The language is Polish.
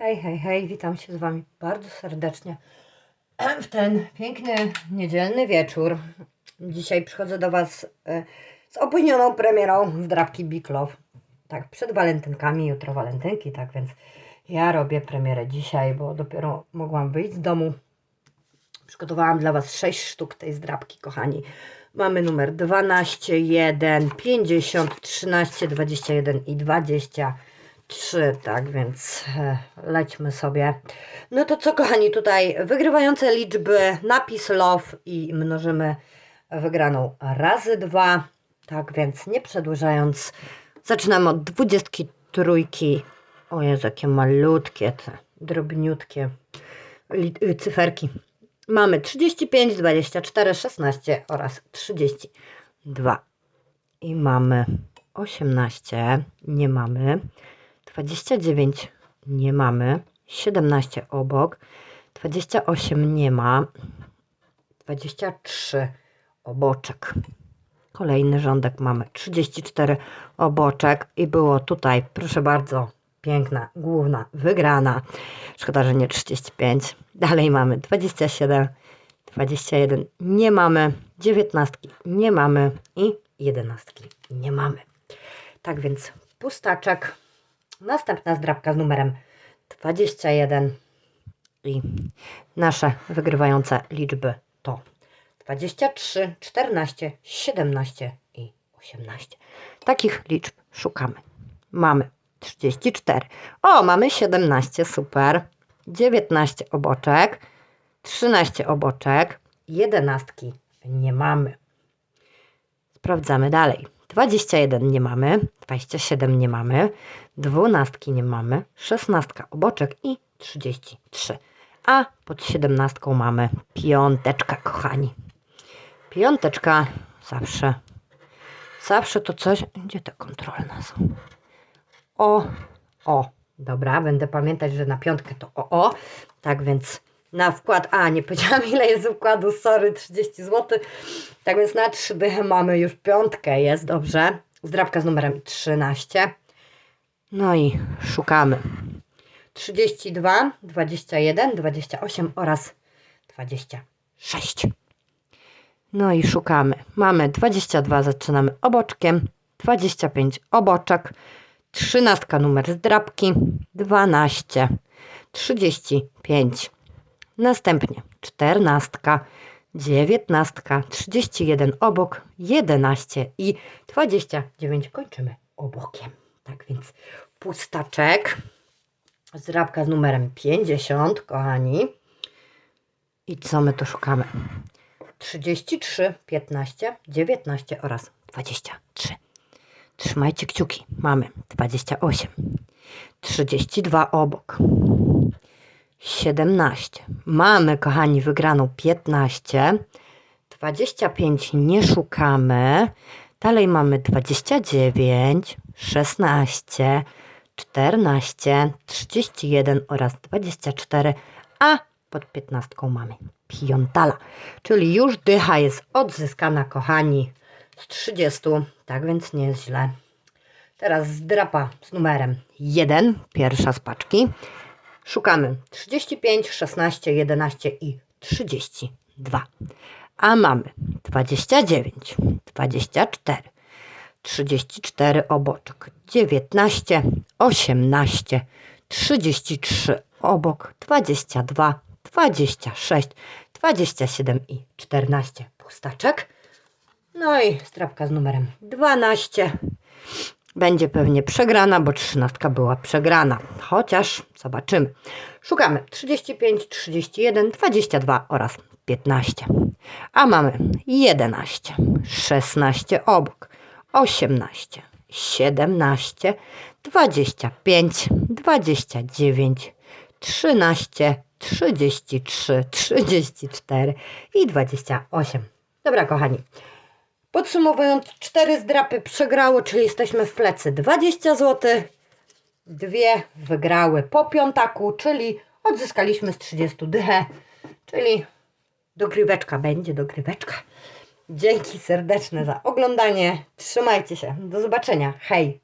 Hej, hej, hej, witam się z Wami bardzo serdecznie w ten piękny niedzielny wieczór. Dzisiaj przychodzę do Was e, z opóźnioną premierą zdrabki Big Love. Tak, przed walentynkami, jutro walentynki, tak więc ja robię premierę dzisiaj, bo dopiero mogłam wyjść z domu. Przygotowałam dla Was 6 sztuk tej zdrabki, kochani. Mamy numer 12, 1, 50, 13, 21 i 23, tak więc e, lećmy sobie. No to co, kochani, tutaj wygrywające liczby, napis love i mnożymy wygraną razy 2. Tak więc nie przedłużając, zaczynamy od 23. O Jezu, jakie malutkie te drobniutkie y, cyferki. Mamy 35, 24, 16 oraz 32. I mamy 18, nie mamy. 29 nie mamy. 17 obok. 28 nie ma. 23 oboczek. Kolejny rządek mamy 34 oboczek i było tutaj, proszę bardzo, piękna, główna, wygrana. Szkoda, że nie 35. Dalej mamy 27, 21 nie mamy, 19 nie mamy i 11 nie mamy. Tak więc pustaczek. Następna zdrabka z numerem 21 i nasze wygrywające liczby to 23, 14, 17 i 18. Takich liczb szukamy. Mamy 34. O, mamy 17, super. 19 oboczek, 13 oboczek, 11 nie mamy. Sprawdzamy dalej. 21 nie mamy, 27 nie mamy, 12 nie mamy, 16 oboczek i 33. A pod 17 mamy piąteczkę, kochani. Piąteczka zawsze, zawsze to coś. Gdzie te kontrolne są? O, o, dobra, będę pamiętać, że na piątkę to o, o. Tak więc na wkład, a nie powiedziałam ile jest wkładu, sorry, 30 zł. Tak więc na 3 dychy mamy już piątkę, jest dobrze. Zdrabka z numerem 13. No i szukamy. 32, 21, 28 oraz 26. No i szukamy. Mamy 22, zaczynamy oboczkiem, 25 oboczek, 13 numer zdrabki, 12, 35. Następnie 14, 19, 31 obok, 11 i 29 kończymy obokiem. Tak więc pustaczek, zdrabka z numerem 50, kochani. I co my tu szukamy? 33, 15, 19 oraz 23. Trzymajcie kciuki. Mamy 28, 32 obok, 17. Mamy, kochani, wygraną 15, 25 nie szukamy. Dalej mamy 29, 16, 14, 31 oraz 24, a pod 15 mamy piątala. Czyli już dycha jest odzyskana, kochani, z 30, tak więc nie jest źle. Teraz zdrapa z numerem 1, pierwsza z paczki. Szukamy 35, 16, 11 i 32. A mamy 29, 24, 34 oboczek, 19, 18, 33 obok, 22, 26, 27 i 14 pustaczek. No i strapka z numerem 12. Będzie pewnie przegrana, bo 13 była przegrana. Chociaż zobaczymy. Szukamy 35, 31, 22 oraz 15. A mamy 11, 16 obok, 18, 17, 25, 29, 13, 33, 34 i 28. Dobra, kochani. Podsumowując, 4 zdrapy przegrało, czyli jesteśmy w plecy 20 zł. Dwie wygrały po piątaku, czyli odzyskaliśmy z 30 dychę, czyli dogryweczka będzie, dogryweczka. Dzięki serdeczne za oglądanie. Trzymajcie się. Do zobaczenia. Hej!